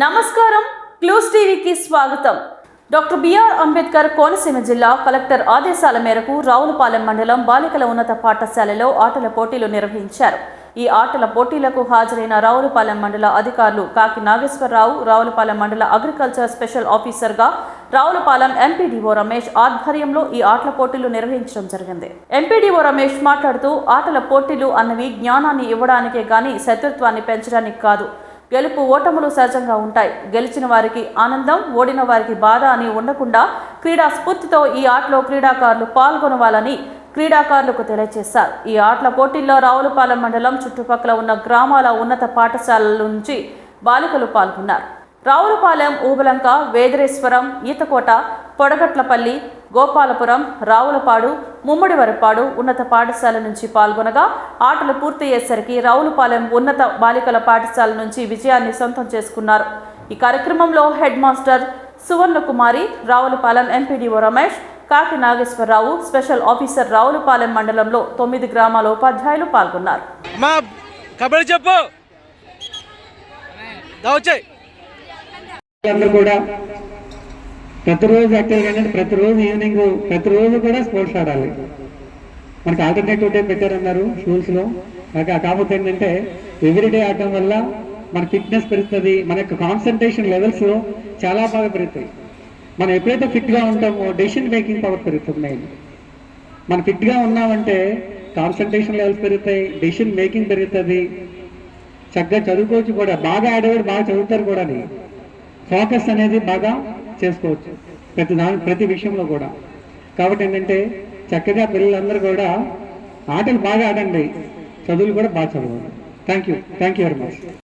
నమస్కారం. క్లూస్ టీవీకి స్వాగతం. డాక్టర్ బిఆర్ అంబేద్కర్ కోనసీమ జిల్లా కలెక్టర్ ఆదేశాల మేరకు రావులపాలెం మండలం బాలికల ఉన్నత పాఠశాలలో ఆటల పోటీలు నిర్వహించారు. ఈ ఆటల పోటీలకు హాజరైన రావులపాలెం మండల అధికారులు కాకి నాగేశ్వరరావు రావులపాలెం మండల అగ్రికల్చర్ స్పెషల్ ఆఫీసర్గా రావులపాలెం ఎంపీడీఓ రమేష్ ఆధ్వర్యంలో ఈ ఆటల పోటీలు నిర్వహించడం జరిగింది. ఎంపీడీఓ రమేష్ మాట్లాడుతూ ఆటల పోటీలు అన్నవి జ్ఞానాన్ని ఇవ్వడానికే గాని శత్రుత్వాన్ని పెంచడానికి కాదు. గెలుపు ఓటములు సహజంగా ఉంటాయి. గెలిచిన వారికి ఆనందం ఓడిన వారికి బాధ అని ఉండకుండా క్రీడా స్ఫూర్తితో ఈ ఆటలో క్రీడాకారులు పాల్గొనవాలని క్రీడాకారులకు తెలియజేశారు. ఈ ఆటల పోటీల్లో రావులపాలెం మండలం చుట్టుపక్కల ఉన్న గ్రామాల ఉన్నత పాఠశాలల నుంచి బాలికలు పాల్గొన్నారు. రావులపాలెం ఊబలంక వేదరేశ్వరం ఈతకోట పొడగట్లపల్లి గోపాలపురం రావులపాడు ముమ్మడివరపాడు ఉన్నత పాఠశాల నుంచి పాల్గొనగా ఆటలు పూర్తయ్యేసరికి రావులపాలెం ఉన్నత బాలికల పాఠశాల నుంచి విజయాన్ని సొంతం చేసుకున్నారు. ఈ కార్యక్రమంలో head master Suvarnakumari Ravulapalem MPDO Ramesh Kaki Nageswararao special officer Ravulapalem మండలంలో తొమ్మిది గ్రామాల ఉపాధ్యాయులు పాల్గొన్నారు. కబడ్డీ చెప్పు. కూడా ప్రతిరోజు యాక్చువల్గా ఏంటంటే ప్రతిరోజు ఈవినింగ్ ప్రతిరోజు కూడా స్పోర్ట్స్ ఆడాలి. మనకి ఆల్టర్నేటివ్ డే పెట్టారన్నారు స్కూల్స్లో కాక- కాకపోతే ఏంటంటే ఎవ్రీడే ఆడటం వల్ల మన ఫిట్నెస్ పెరుగుతుంది మన యొక్క కాన్సన్ట్రేషన్ లెవెల్స్ చాలా బాగా పెరుగుతాయి. మనం ఎప్పుడైతే ఫిట్గా ఉంటామో డెసిషన్ మేకింగ్ పవర్ పెరుగుతుంది మెయిన్ మనం ఫిట్గా ఉన్నామంటే కాన్సన్ట్రేషన్ లెవెల్స్ పెరుగుతాయి డెసిషన్ మేకింగ్ పెరుగుతుంది. చక్కగా చదువుకోవచ్చు కూడా బాగా ఆడేవాడు బాగా చదువుతారు కూడా ఫోకస్ అనేది బాగా చేసుకోవచ్చు. ప్రతి దాని ప్రతి విషయంలో కూడా. కాబట్టి ఏంటంటే చక్కగా పిల్లలందరూ కూడా ఆటలు బాగా ఆడండి. చదువులు కూడా బాగా చదవండి. Thank you thank you very much